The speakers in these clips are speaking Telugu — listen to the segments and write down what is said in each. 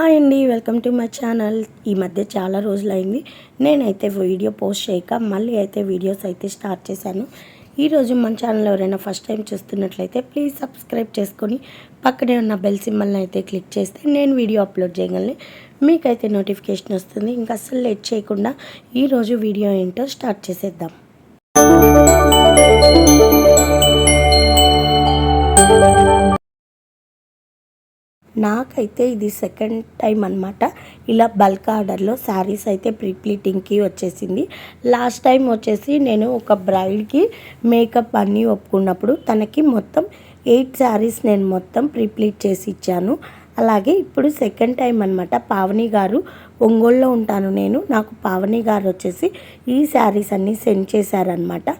హాయ్ అండి వెల్కమ్ టు మై ఛానల్. ఈ మధ్య చాలా రోజులైంది. నేనైతే వీడియో పోస్ట్ చేయక మళ్ళీ అయితే వీడియోస్ అయితే స్టార్ట్ చేశాను. ఈరోజు మన ఛానల్ ఎవరైనా ఫస్ట్ టైం చూస్తున్నట్లయితే ప్లీజ్ సబ్స్క్రైబ్ చేసుకొని పక్కనే ఉన్న బెల్ సింబల్ని అయితే క్లిక్ చేస్తే నేను వీడియో అప్లోడ్ చేయగలను. మీకైతే నోటిఫికేషన్ వస్తుంది. ఇంకా అస్సలు లేట్ చేయకుండా ఈరోజు వీడియో ఏంటో స్టార్ట్ చేసేద్దాం. నాకైతే ఇది సెకండ్ టైం అనమాట ఇలా బల్క్ ఆర్డర్లో శారీస్ అయితే ప్రీప్లీటింగ్కి వచ్చేసింది. లాస్ట్ టైం వచ్చేసి నేను ఒక బ్రైడ్కి మేకప్ అన్నీ ఒప్పుకున్నప్పుడు తనకి మొత్తం ఎయిట్ శారీస్ నేను మొత్తం ప్రీప్లీట్ చేసి ఇచ్చాను. అలాగే ఇప్పుడు సెకండ్ టైం అనమాట పావని గారు ఒంగోలులో ఉంటాను నేను. నాకు పావని గారు వచ్చేసి ఈ శారీస్ అన్నీ సెండ్ చేశారనమాట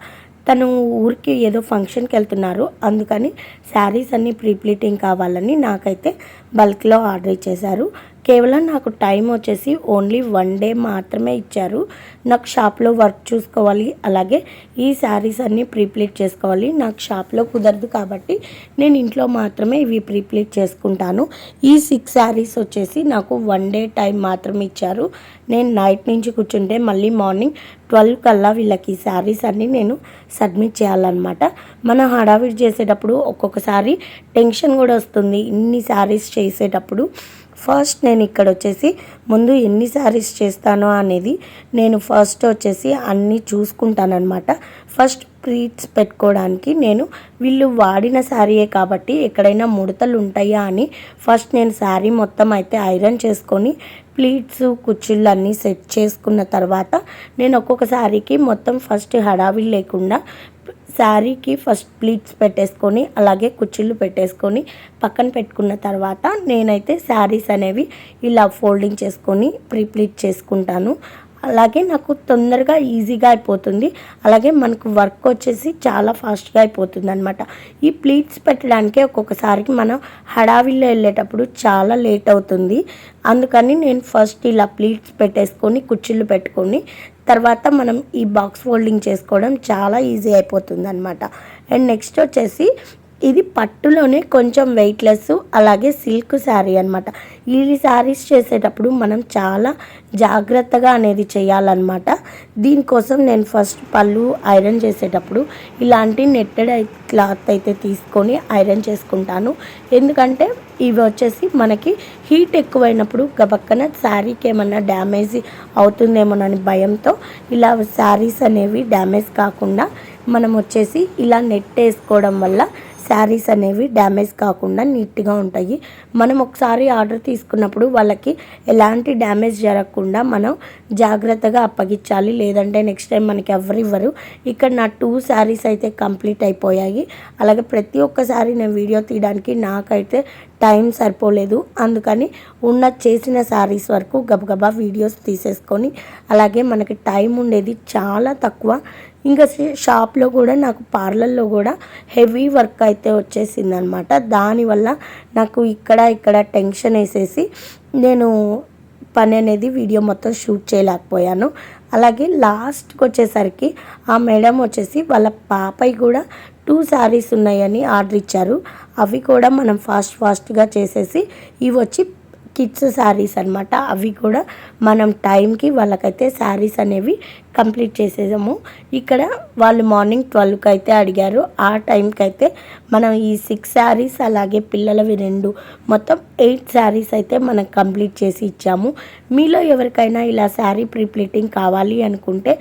తను ఊరికి ఏదో ఫంక్షన్కి వెళ్తున్నారు. అందుకని శారీస్ అన్నీ ప్రీప్లీటింగ్ కావాలని నాకైతే బల్క్లో ఆర్డర్ ఇచ్చేశారు. కేవలం నాకు టైం వచ్చేసి ఓన్లీ వన్ డే మాత్రమే ఇచ్చారు. నాకు షాప్లో వర్క్ చూసుకోవాలి అలాగే ఈ శారీస్ అన్నీ ప్రీప్లీట్ చేసుకోవాలి. నాకు షాప్లో కుదరదు కాబట్టి నేను ఇంట్లో మాత్రమే ఇవి ప్రీప్లీట్ చేసుకుంటాను. ఈ సిక్స్ శారీస్ వచ్చేసి నాకు వన్ డే టైం మాత్రమే ఇచ్చారు. నేను నైట్ నుంచి కూర్చుంటే మళ్ళీ మార్నింగ్ ట్వెల్వ్ కల్లా వీళ్ళకి శారీస్ అన్నీ నేను సబ్మిట్ చేయాలన్నమాట. మనం హడావిడి చేసేటప్పుడు ఒక్కొక్కసారి టెన్షన్ కూడా వస్తుంది. ఇన్ని శారీస్ చేసేటప్పుడు ఫస్ట్ నేను ఇక్కడ వచ్చేసి ముందు ఎన్ని శారీస్ చేస్తానో అనేది నేను ఫస్ట్ వచ్చేసి అన్నీ చూసుకుంటానమాట ఫస్ట్ ప్రీట్స్ పెట్టుకోవడానికి నేను వీళ్ళు వాడిన శారీయే కాబట్టి ఎక్కడైనా ముడతలు ఉంటాయా అని ఫస్ట్ నేను శారీ మొత్తం అయితే ఐరన్ చేసుకొని ప్లీట్స్ కుర్చీలు అన్నీ సెట్ చేసుకున్న తర్వాత నేను ఒక్కొక్క శారీకి మొత్తం ఫస్ట్ హడావిడి లేకుండా శారీకి ఫస్ట్ ప్లీట్స్ పెట్టేసుకొని అలాగే కుర్చీలు పెట్టేసుకొని పక్కన పెట్టుకున్న తర్వాత నేనైతే శారీస్ అనేవి ఇలా ఫోల్డింగ్ చేసుకొని ప్రీప్లీట్ చేసుకుంటాను. అలాగే నాకు తొందరగా ఈజీగా అయిపోతుంది. అలాగే మనకు వర్క్ వచ్చేసి చాలా ఫాస్ట్గా అయిపోతుంది అనమాట ఈ ప్లీట్స్ పెట్టడానికి ఒక్కొక్కసారికి మనం హడావిల్లో వెళ్ళేటప్పుడు చాలా లేట్ అవుతుంది. అందుకని నేను ఫస్ట్ ఇలా ప్లీట్స్ పెట్టేసుకొని కుర్చీలు పెట్టుకొని తర్వాత మనం ఈ బాక్స్ ఫోల్డింగ్ చేసుకోవడం చాలా ఈజీ అయిపోతుంది అనమాట అండ్ నెక్స్ట్ వచ్చేసి ఇది పట్టులోనే కొంచెం వెయిట్లెస్ అలాగే సిల్క్ శారీ అనమాట ఈ శారీస్ చేసేటప్పుడు మనం చాలా జాగ్రత్తగా అనేది చేయాలన్నమాట. దీనికోసం నేను ఫస్ట్ పళ్ళు ఐరన్ చేసేటప్పుడు ఇలాంటి నెట్టెడ్ క్లాత్ అయితే తీసుకొని ఐరన్ చేసుకుంటాను. ఎందుకంటే ఇవి వచ్చేసి మనకి హీట్ ఎక్కువైనప్పుడు గబక్కన శారీకి ఏమన్నా డ్యామేజ్ అవుతుందేమోనని భయంతో ఇలా శారీస్ అనేవి డ్యామేజ్ కాకుండా మనం వచ్చేసి ఇలా నెట్ వేసుకోవడం వల్ల శారీస్ అనేవి డ్యామేజ్ కాకుండా నీట్గా ఉంటాయి. మనం ఒకసారి ఆర్డర్ తీసుకున్నప్పుడు వాళ్ళకి ఎలాంటి డ్యామేజ్ జరగకుండా మనం జాగ్రత్తగా అప్పగించాలి. లేదంటే నెక్స్ట్ టైం మనకి ఎవరు ఇవ్వరు. ఇక్కడ నా టూ శారీస్ అయితే కంప్లీట్ అయిపోయాయి. అలాగే ప్రతి ఒక్కసారి నేను వీడియో తీయడానికి నాకైతే టైం సరిపోలేదు. అందుకని ఉన్న చేసిన శారీస్ వరకు గబగబా వీడియోస్ తీసేసుకొని అలాగే మనకి టైం ఉండేది చాలా తక్కువ. ఇంకా షాప్లో కూడా నాకు పార్లర్లో కూడా హెవీ వర్క్ అయితే వచ్చేసింది అనమాట దానివల్ల నాకు ఇక్కడ ఇక్కడ టెన్షన్ వేసేసి నేను పని అనేది వీడియో మొత్తం షూట్ చేయలేకపోయాను. అలాగే లాస్ట్కి వచ్చేసరికి ఆ మేడం వచ్చేసి వాళ్ళ పాపయ్య కూడా టూ శారీస్ ఉన్నాయని ఆర్డర్ ఇచ్చారు. అవి కూడా మనం ఫాస్ట్ ఫాస్ట్గా చేసేసి ఇవి వచ్చి కిడ్స్ శారీస్ అనమాట అవి కూడా మనం టైంకి వాళ్ళకైతే శారీస్ అనేవి కంప్లీట్ చేసేసాము. ఇక్కడ వాళ్ళు మార్నింగ్ ట్వెల్వ్కి అయితే అడిగారు. ఆ టైంకి అయితే మనం ఈ సిక్స్ శారీస్ అలాగే పిల్లలవి రెండు మొత్తం ఎయిట్ శారీస్ అయితే మనం కంప్లీట్ చేసి ఇచ్చాము. మీలో ఎవరికైనా ఇలా శారీ ప్రీప్లీటింగ్ కావాలి అనుకుంటే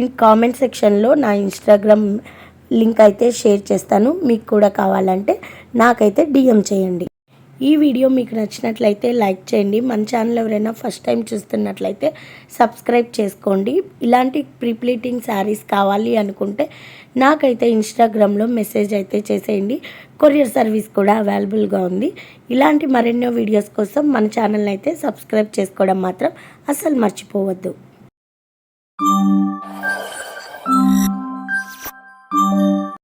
ఈ కామెంట్ సెక్షన్లో నా ఇన్స్టాగ్రామ్ లింక్ అయితే షేర్ చేస్తాను. మీకు కూడా కావాలంటే నాకైతే డిఎం చేయండి. ఈ వీడియో మీకు నచ్చినట్లయితే లైక్ చేయండి. మన ఛానల్ ఎవరైనా ఫస్ట్ టైం చూస్తున్నట్లయితే సబ్స్క్రైబ్ చేసుకోండి. ఇలాంటి ప్రీప్లీటింగ్ శారీస్ కావాలి అనుకుంటే నాకైతే ఇన్స్టాగ్రామ్లో మెసేజ్ అయితే చేసేయండి. కొరియర్ సర్వీస్ కూడా అవైలబుల్గా ఉంది. ఇలాంటి మరెన్నో వీడియోస్ కోసం మన ఛానల్ని అయితే సబ్స్క్రైబ్ చేసుకోవడం మాత్రం అస్సలు మర్చిపోవద్దు.